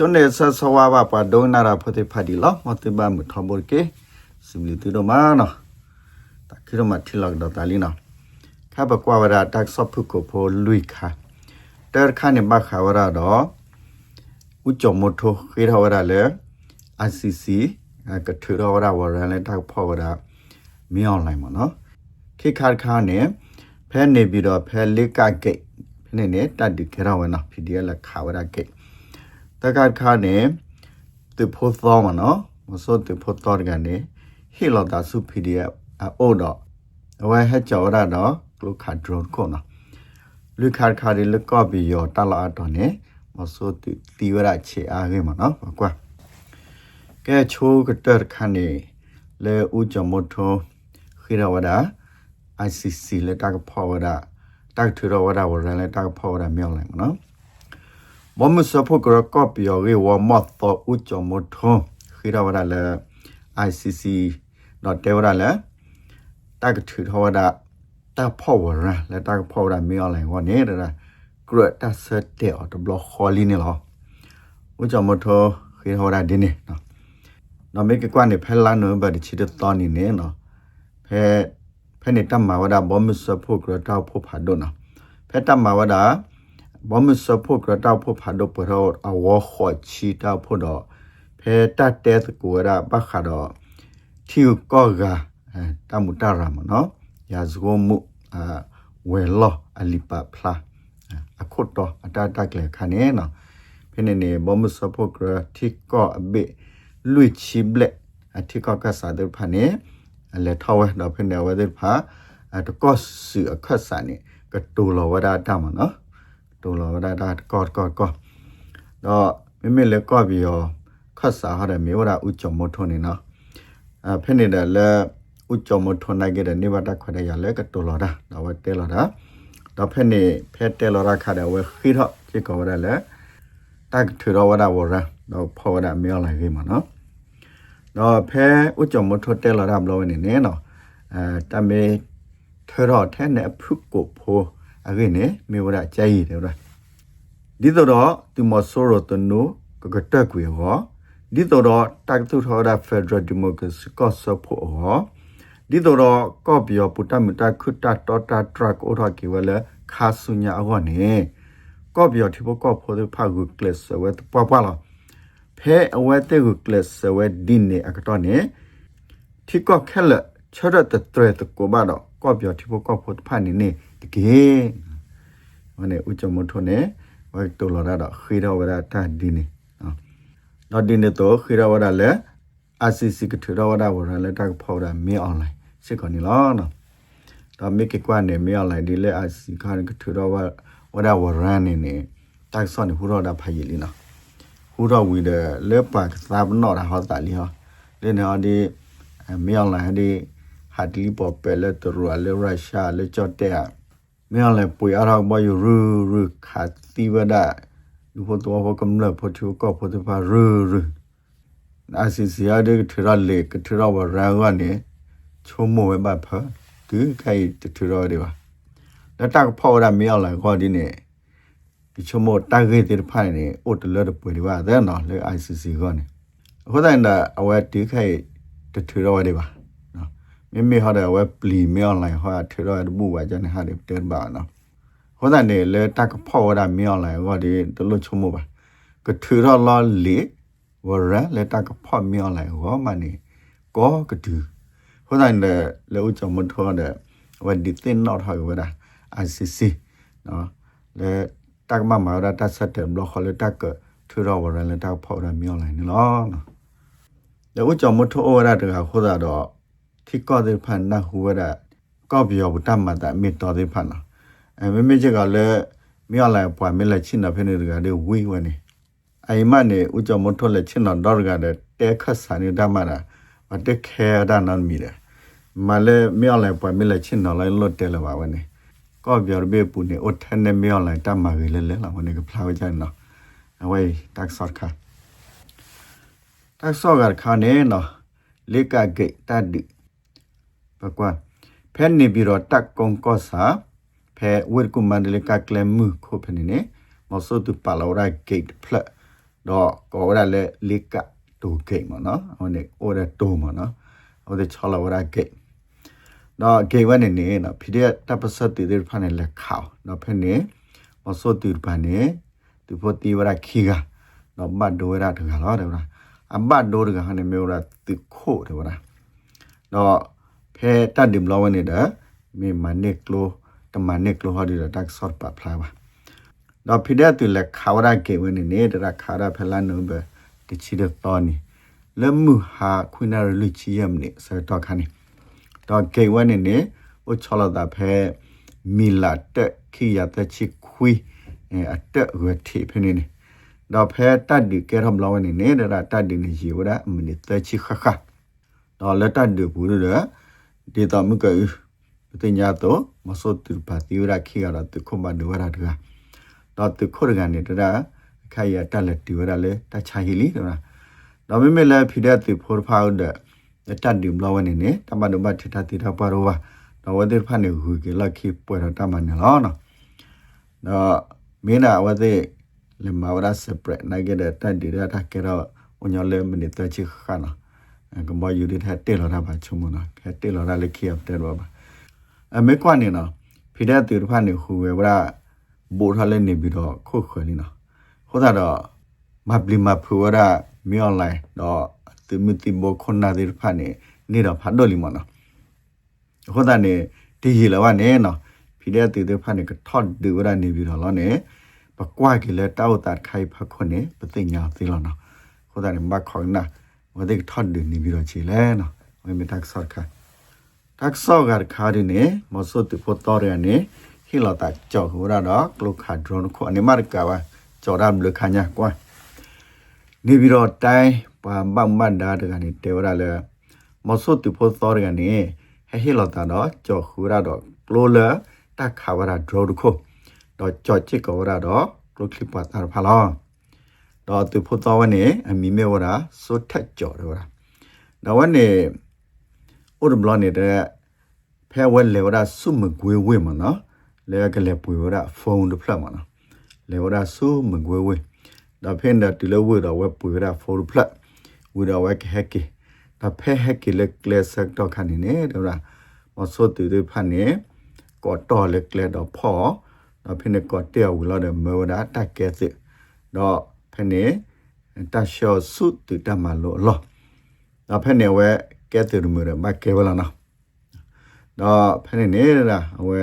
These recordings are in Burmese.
ကျွန်းနေဆဆဝါဘာပါဒုံနာရာဖတိဖဒီလောမတိဘာမထဘောကေစီမီတူဒမနာတခိရမထီလောက်တော့တလီနာခဘကွာဝရတက်ဆော့ဖုကိုဖိုလွိခါတဲခါနေဘခါဝရတော့ဥကြမထိုခေရဝရလေ ICC ကထရဝရဝရလေတက်ဖောဝရမင်းအွန်လိုင်းမနော်ခေခါခါနေဖဲနေပြီးတော့ဖဲလက်ကဂိတ်ဖဲနေနေတတ်ဒီခေရဝရနော် PDF လက်ခါဝရဂိတ် တကတ်ခါနေသူဖို့သောမနော်မစောသူဖို့တော်ကနေဟီလောတာစု PDF အိုတော့အဝဲဟက်ကြော်ရတော့လူခါဒရုန်းကိုနော်လူခါခါဒီလကော့ဘီယောတလာတော့နေမစောသူတီဝရချေအားခဲ့မနော်ကွာကဲချိုးကတက်ခါနေလေဦးကြမထိုခိရဝဒ ICC လေတကဖောဝဒတက်ထရဝဒဝရလေတကဖောဝဒမြောက်လိုက်မနော် မမစဖို့ကရကော့ပီယောရေဝမတ်တော့ဥချမထုံခိရဝရလဲ ICC တော့တဲဝရလဲတကထူထဝဒတဖောဝရလဲတကဖောဝရမြေအလိုက်ဝနေရကရတဆတ်တဲ့တော့ဘလခေါ်လီနေလောဥချမထုခိရဝရဒီနေနော်နော်မေကကွနဲ့ဖဲလာနိုဘတ်ချီတဲ့တော်နေနေနော်ဖဲဖဲနေတမဝဒဘမစဖို့ကရတောက်ဖို့ဖာဒိုနော်ဖဲတမဝဒ ဘောမစဖို့ကတောက်ဖို့ဖာဒိုပရောအဝခေါ်ချီတောက်ဖို့တော့ဖဲတတ်တဲ့ကိုရဘခါတော့ထီကောကတမူတရမနော်ရာဇဂုံမှုအဝဲလောအလီပါဖလာအခုတော့အတတကလေခနဲ့နော်ဖင်းနေဘောမစဖို့ကထီကောအဘိလွိချီဘလက်အထီကောကစားတဲ့ဖာနေလေထောဝဲတော့ဖင်းနေဝဲတဲ့ဖာအတကောစီအခက်စာနေကတူလောဝဒတာမနော် တူလောဒါဒါကော့ကော့ကော့တော့မိမိလည်းကော့ပြီးရောခတ်စာဟာတယ်မြေဝရဥကြုံမထွန်းနေနော်အဖိနေတယ်လဲဥကြုံမထွန်းနိုင်ကြတဲ့နေပါတခွတဲ့ရလဲကတူလောဒါတော့ဝဲတဲလောဒါတော့ဖိနေဖဲတဲလောရခါတယ်ဝဲခိတော့ကြေကောရလဲတက်ထူရောဝရဝရတော့ဖောရမြောလိုက်ပြီမနော်တော့ဖဲဥကြုံမထွန်းတဲလောဒါဘလောနေနေနော်အဲတမေထရောထဲနဲ့ဖုကိုဖိုး အခုနေမေဝရကြိုက်ရတယ်ဗျဒီတော့ဒီမဆိုရတနုကကတက်ကွေဟောဒီတော့တက်သူထော်ဒါဖက်ဒရယ်ဒီမိုကရေစီကော့ဆဖို့ဟောဒီတော့ကော့ပြောပုတမတခုတတော်တာထရက်အိုထော်ကီဝလဲခါဆုညာဟောနေကော့ပြောတိဘကော့ဖို့တဲ့ဖာဂုကလစ်ဝဲပွားပွားလာဖဲအဝဲတဲ့ဂုကလစ်ဝဲဒင်းနေအကတော့နေတိကော့ခဲလချရတဲ့တရတဲ့ကိုပါတော့ကော့ပြောတိဘကော့ဖို့ဖာနေနေ တကယ်ဝနေဥကြမထုံနေဝဲတူလာတော့ခေတော်ဝရတာဒီနေနော်တော့ဒီနေတော့ခေတော်ဝရလဲအာစီစီကထတော်ဝရဝရလဲတက်ဖော်တာမင်းအွန်လိုင်းစစ်ကောနေလားနော်တော့မိကကွာနေမင်းအွန်လိုင်းဒီလဲအာစီခါကထတော်ဝဝရဝရနေနေတက်ဆောနေဟူတော့တာဖာရည်လीနော်ဟူတော့ဝီတဲ့လဲပါကစားဘနော်တာဟောတာလီဟောလဲနော်ဒီမင်းအွန်လိုင်းဒီဟာဒီပေါ်ပယ်လက်တရူအလဲရုရှားလဲကြော့တဲ့ မြောင်လဲပွေအရောဘယရူရူခါတိဝဒလူဖို့တော့ဘကမလဖို့သူကဖို့တပါရူရူနာစီစီရတဲ့ထရလေကထရဝရန်ကနေချုံမဝဲပါဖာဒီခိုင်တထရတွေပါလက်တက်ဖော်ရမြောင်လဲခေါ်ဒီနေဒီချုံမတက်ခဲ့တဲ့ဖိုင်နေအိုတလရပွေဒီပါတဲ့နော်လေ ICC ကနေအခုတိုင်းတော့အဝဲဒီခိုင်တထရတွေပါ မိမိဟာတဲ့ဝက်ပလီမြောင်းလိုက်ဟာထေရဘူဝါကြနေဟာတဲ့တဲဘာနော်ဟောတဲ့နေလေတကဖော်ရမြောင်းလိုက်ဟောဒီတလို့ချုံမပါကထေရလာလေဝရလေတကဖော်မြောင်းလိုက်ဟောမနေကောကတူဟောတဲ့နေလေဥချမထောတဲ့ဝဒီတင်တော့ဟာဝရ ICC နော်လေတကမမာရတဆက်တယ်ဘလခလေတကထေရဝရလေတကဖော်ရမြောင်းလိုက်နော်နော်လေဥချမထောဝရတကဟောတာတော့ ထိကောတဲ့ဖန်နာဟူရကောက်ပြောဘူးတမတာမေတော်တဲ့ဖန်နာအဲမမေချက်ကလည်းမြောက်လိုက်ပွားမလဲချင်းတာဖနေတကလည်းဝေးဝနေအိမ်မနဲ့ဦးကျော်မထွက်လက်ချင်းတော်တော့ကတဲ့တဲခတ်ဆန်နေတမတာအတက်ခဲတာနန်မီတယ်မလဲမြောက်လိုက်ပွားမလဲချင်းတော်လိုက်လွတ်တယ်လပါဝနေကောက်ပြောဘေးပူနေအထက်နဲ့မြောက်လိုက်တမကလေးလဲလာဝနေကဖလာကြနော်အဝေးတက်ဆော့ခါတက်ဆော့ကခါနေနော်လေကဂိတ်တတ်ဒီ ပကွာဖဲနေပြီးတော့တက်ကုံကောစာဖဲဝိကုမန္တလကကလမှုခုဖနေနေမဆုတ်တူပါလောရာဂိတ်ဖလက်တော့ကောဝရလေလစ်ကတူဂိတ်မနော်ဟိုနေအိုရတူမနော်ဟိုတဲ့ချလာဝရဂိတ်တော့ဂိတ်ဝနေနေနော်ဖီတဲ့တပ်ပစတ်တီတဲ့ဖာနေလက်ခေါနော်ဖက်နေမစောတူပန်နေသူဖို့တီဝရခီကနော်မတ်ဒိုရတကလားတဲ့ဗျာအမတ်ဒိုရကဟနေမျိုးရသူခို့တယ်ဗျာတော့ ဖဲတတ်ဒီမလောဝနေတဲ့မေမနစ်ကလိုတမနစ်ကလိုဟာဒီတက်ဆော့ပါဖလာပါတော့ဖိတဲ့သူလက်ခါဝရကေဝနေနေတဲ့ခါရဖလာနုဘတချီတဲ့တော်နီလမှုဟာခွနာရလူချီယမ်နေစတော့ခါနေတော့ကေဝနေနေဥချလာတာဖဲမီလာတက်ခိယတချီခွီအတက်ဝတိဖနေနေတော့ဖဲတတ်ဒီကဲရမလောနေနေတဲ့တတ်ဒီနေရီဝရအမနီတချီခခတော့လက်တတ်ဒီဘူးရ ဒေတာမကဥပညာတော့မစောတူပါတီရခိရတာတခုမှဒဝရတကတော့တခုရကနေတရာခိုင်ရတက်လက်တီဝရလေတချာဟီလီတော့တော့မိမလည်းဖိတဲ့တီဖိုဖောက်တဲ့တတ်ဒီမလောနေနေတမန်တို့မထထတီတာပါရောပါတော့ဝဒေဖာနေဟူကလခိပွဲတော့တမန်နော်နော်တော့မင်းနာဝဒေလေမဝရစပရက်နိုင်တဲ့တတ်ဒီရတာကေတော့အညလေမနီတချီခါနော် ကမယူဒီတဲ့တဲလောတာပါချုံမနော်ခဲတဲလောတာလေခိပ်တဲတော့ပါအမေကွနေနော်ဖိတဲ့တီဖာနေဟူဝဲဝရဘူထားလဲနေပြီးတော့ခုတ်ခွေနေနော်ဟိုတော့မပလီမဖူဝရမြောင်းလိုက်တော့သူမတိဘောခွန်နာဒီဖာနေနေတော့ဖတ်တော့လီမနော်ဟိုတော့နေဒီရီလောကနေနော်ဖိတဲ့တီဖာနေကထော့ဒီဝရနေပြီးတော့လောနေပကွာကလေးတောက်တာခိုင်ဖခွနေပသိညာသီလောနော်ဟိုတော့နေမခေါနာ ဝဒိကထော့ဒီနေပြီးတော့ချီလဲနော်ဝေမတက်ဆော့ခါတက်ဆော့ကခါဒီနေမဆုတ်တဖို့တော်ရနေဟီလာတာကြောက်ဟိုရတော့ကလုခါဒရွန်ခုအနေမရကဝကြော်ရမလခညာကွာနေပြီးတော့တိုင်းပါမတ်မတ်ဒါတကနေတေဝရလဲမဆုတ်တဖို့တော်ရနေဟဟီလာတာတော့ကြော်ဟိုရတော့ကလိုလာတက်ခါဝရဒရောခုတော့ကြော်ချစ်ကောရတော့ကလုခလစ်ပါတာဖာလော တော့သူဖို့တော်ဝနေအမီမေဝရဆိုထက်ကြော်ရတာတော့ဝနေဥဒဘလနေတဲ့ဖဲဝဲလေဝရဆုမကွေးဝဲမနော်လေကလေပွေဝရဖုန်းဒဖလမနော်လေဝရဆုမကွေးဝဲဒါဖင်ဒတူလဝဲတော့ဝဲပွေဝရဖုန်းဒဖလဝရဝဲကဟက်ကီဒါဖဲဟက်ကီလက်ကလက်ဆက်တော့ခဏနေတော့လားမစောတူတူဖတ်နေကောတော်လက်ကလက်တော့ဖော်တော့ဖင်ကောတဲဝလာတဲ့မေဝဒတက်ကဲစစ်တော့ ဖင်နေတရှောစုတူတမလို့လောတော့ဖင်နေဝဲကဲတူမရမကဲဝလာနော်တော့ဖနေနေတာဝဲ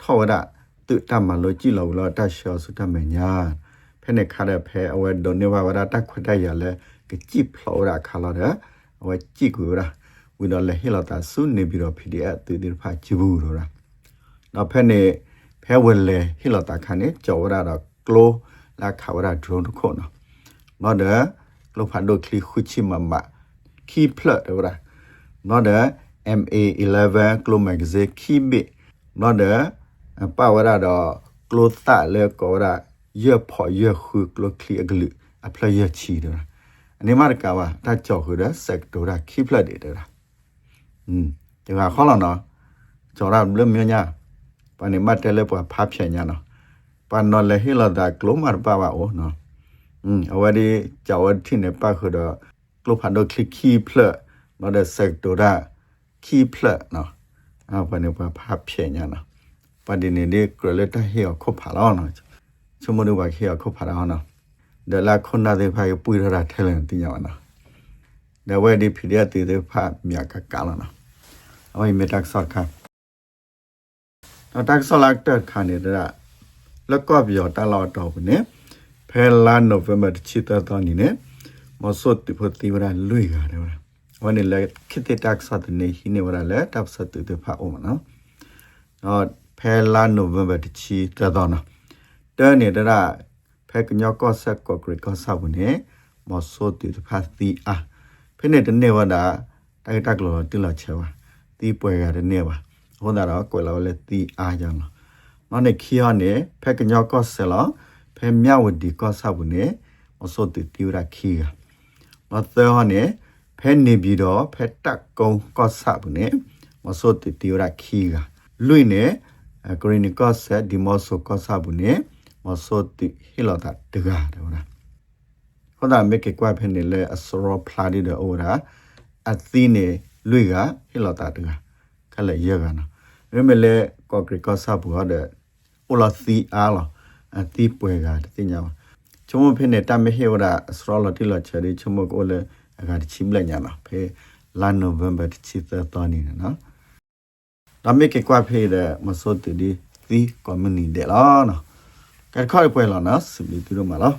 ထောက်ရတုတမလို့ကြည့်လို့လောတရှောစုတမညာဖနေခါတဲ့ဖဲအဝဲဒိုနေဝါဝရတခွတ်တရလဲကကြည့်ဖလောရခါလာတဲ့အဝဲကြည့်ကူရဝီတော့လဲဟီလာတာဆုနေပြီးတော့ PDF တူတူဖာကြည့်ဘူးတော့တော့ဖနေဖဲဝဲလဲဟီလာတာခါနေကြော်ရတော့ကလို လာခါဝရဒရုန်းတခုနော်မဒကလိုဖာဒိုခလီခုချီမမခီဖလတ်တော့ not the MA11 Glow Magazine Kibit not the power တော့ Glow တလေကောရရဖို့ရခု Glow Clear Glue apply ရချီတယ်အနေမကပါတကြောက်ခရ sector က keep လက်တယ်တဲ့อืมဒီကခေါလောနော်ကြော်ရဘလမြညာပနေမတဲလေပွားဖားဖြဲညာနော် ပန်နော်လေဟီလာဒါ Glow မပါပါအောနော်อืมအဝဒီကြောက်ထင်းနေပါခရ Glow ဖန်တော့ click key plug နော်တဲ့ sector က key plug နော်အပနေပါဖားဖြဲညာနော်ပဒီနေဒီ credit ဟေခုဖာလောနော်ချမတို့ပါခေခုဖာလောနော်ဒလာခွန်နာတဲ့ဖာပွေရတာထဲလန်တင်ရပါနော်ဒါဝဲဒီဖီဒီအတီတဲ့ဖာမြကကလာနော်အဝိမေတက်ဆော့ခါတော့တက်ဆော့လက်တက်ခါနေတာ လက်ကော့ပြောတလောက်တော့ဘူးねဖဲလာနိုဗ ెంబర్ ချီတာတော့နေねမစောတိဖတိဝရလွေရတယ်ဝဝန်လေခိတတက်ဆော့တဲ့နေဟိနေဝရလေတပ်ဆော့တဲ့ဖာအောမနော်တော့ဖဲလာနိုဗ ెంబర్ ချီတာတော့နော်တဲနေတာဖဲကညောကောဆက်ကောဂရကောဆောက်ဘူးနေမစောတိဖာသီအာဖဲနေတဲ့နေဝဒါတိုက်တက်လို့တိလာချေဝတီးပွဲရတဲ့နေပါဟောတာတော့ကွယ်လောလဲတီးအားကြောင်း နော်မနေ့ခီရနေဖဲကညောကောဆလဖဲမြဝဒီကောဆောက်ဘူးနေမစောတိတီရခီကမသောနေဖဲနေပြီးတော့ဖဲတက်ကုံကောဆောက်ဘူးနေမစောတိတီရခီကလွိနေဂရင်းကောဆက်ဒီမောဆိုကောဆောက်ဘူးနေမစောတိဟီလာတာတကားတယ်ဟုတ်လားဟခေါ်တာမေကေကွာဖနေလေအစရောဖလာဒီတဲ့အိုရာအသီးနေလွေကဟီလာတာတကခက်လေရကနော်ရမလေကော့ဂရီကောဆာဘူဟာတဲ့ အိုလာသီအားလာအသီးပွဲကတင်ညာချုံမဖနေတမဟေဝရာအစရောလတိလချရီချုံမကိုလေအကတိချိမလညာလားဖေလာနိုဗ ెంబర్ ချီသတော်နေနော်ဒါမေကေကွာဖေတဲ့မစောတူဒီသီကွန်မြူနီတဲ့လားနော်ကဲခေါ်ပွဲလာနော်စပြီတူတော့မလား